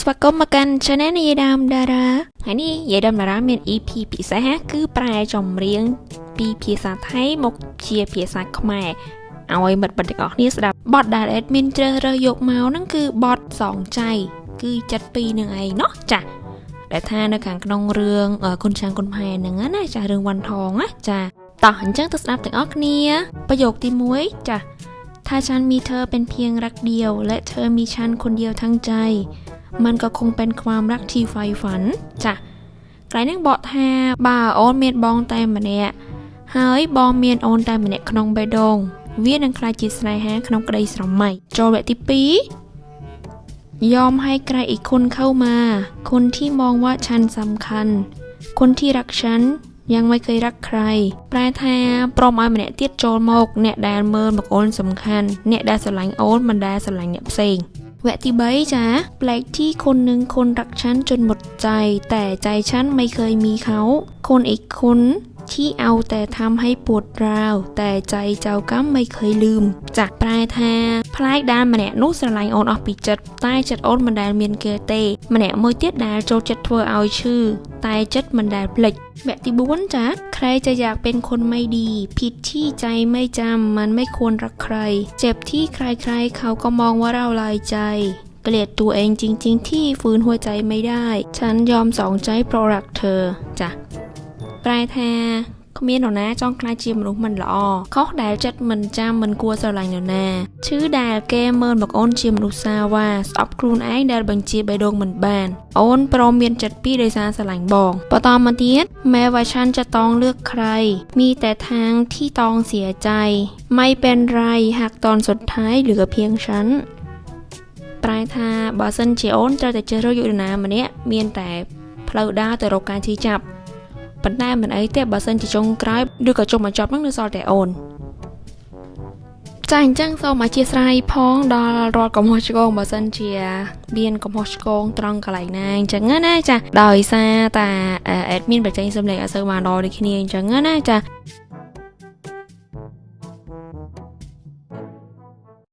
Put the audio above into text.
สวัสดีมากันชาแนลยายดำดาราอันนี่ยายดำดาราเป็นอีพีปีเศษคือปลายจอมเรียงปีภาษาไทยมกเชียภาษาขมาเอาไว้บัดบัดออกนี่สำหรับบอดดาเอดมินเจอระยกเมาส์นั่นคือบอดสองใจ คือจัดปีหนึ่งไอ้เนาะจ้ะแต่ถ้าในการกนองเรื่องเออคนช่างคนพายหนึ่งนะจ้ะเรื่องวันทองนะจ้ะต่อหันจังตัดสับถึงออกเนี้ยประโยคที่มวยจ้ะถ้าฉันมีเธอเป็นเพียงรักเดียว และเธอมีฉันคนเดียวทั้งใจ มันก็คงเป็นความรักที่ใฝ่ฝันจ้ะไกลនឹងបកថាបើអូនមានបងតែម្នាក់ហើយបងមានអូនតែម្នាក់ក្នុងបេះដូង វានឹងក្លាយជាស្នេហាក្នុងក្តីស្រមៃចូលវគ្គទី2ยอมให้ใครอีกคนเข้ามา คนที่มองว่าฉันสำคัญ คนที่รักฉันยังไม่เคยรักใคร ប្រែថាព្រមឲ្យម្នាក់ទៀតចូលមក អ្នកដែលមើលមកអូនសំខាន់ អ្នកដែលស្រឡាញ់អូនមិនដែលស្រឡាញ់អ្នកផ្សេង វគ្គទី3ចាប្លែកที่คนหนึ่งคนรักฉันจนหมดใจ แต่ใจฉันไม่เคยมีเขา คนอีกคนที่เอาแต่ทำให้ปวดร้าว แต่ใจเจ้ากรรมไม่เคยลืมចាប្រែថាផ្លែកដែលម្នាក់នោះស្រឡាញ់អូនអស់ពីចិត្តតែចិត្តអូនមិនដែលមានគេទេ ម្នាក់មួយទៀតដែលចូលចិត្តធ្វើឲ្យឈឺតែចិត្តមិនដែលភ្លេចវគ្គទី4ចា ใครจะอยากเป็นคนไม่ดี ผิดที่ใจไม่จำมันไม่ควรรักใคร เจ็บที่ใครๆ เขาก็มองว่าเราลายใจ เกลียดตัวเองจริง ๆ ที่ฟื้นหัวใจไม่ได้ ฉันยอมสองใจเพราะรักเธอจ้ะปลายแท้ គ្មាននរណាចង់ខ្លាចជាមនុស្សមិនល្អខុសដែលចិត្តមិនចាំមិនគួរស្រឡាញ់នរណាឈឺដែលគេមើលមកអូនជាមនុស្សសាវ៉ាស្អប់ខ្លួនឯងដែលបញ្ជាបេះដូងមិនបាន អូนព្រមមានចិត្តពីរដោយសារស្រឡាញ់បងបន្តមកទៀតแม้ว่าฉันจะต้องเลือกใคร มีแต่ทางที่ต้องเสียใจ ไม่เป็นไรหากตอนสุดท้ายเหลือเพียงฉัน ប្រែថាបើសិនជាអូនត្រូវតែជ្រើសរើសយកនរណាម្នាក់មានតែផ្លូវដើរទៅរកការជឿចាប់ ប៉ុន្តែមិនអីទេបើសិនជាចុងក្រោយឬក៏ចុងបញ្ចប់ហ្នឹងនៅសល់តែអូនចាអញ្ចឹងសូមអធិស្ឋានផងដល់រាល់កំហុសឆ្គងបើសិនជាមានកំហុសឆ្គងត្រង់កន្លែងណាអញ្ចឹងណាចាដោយសារតា admin បច្ចេកសំឡេងអត់សូវបានដល់ដូចគ្នាអញ្ចឹងណាចា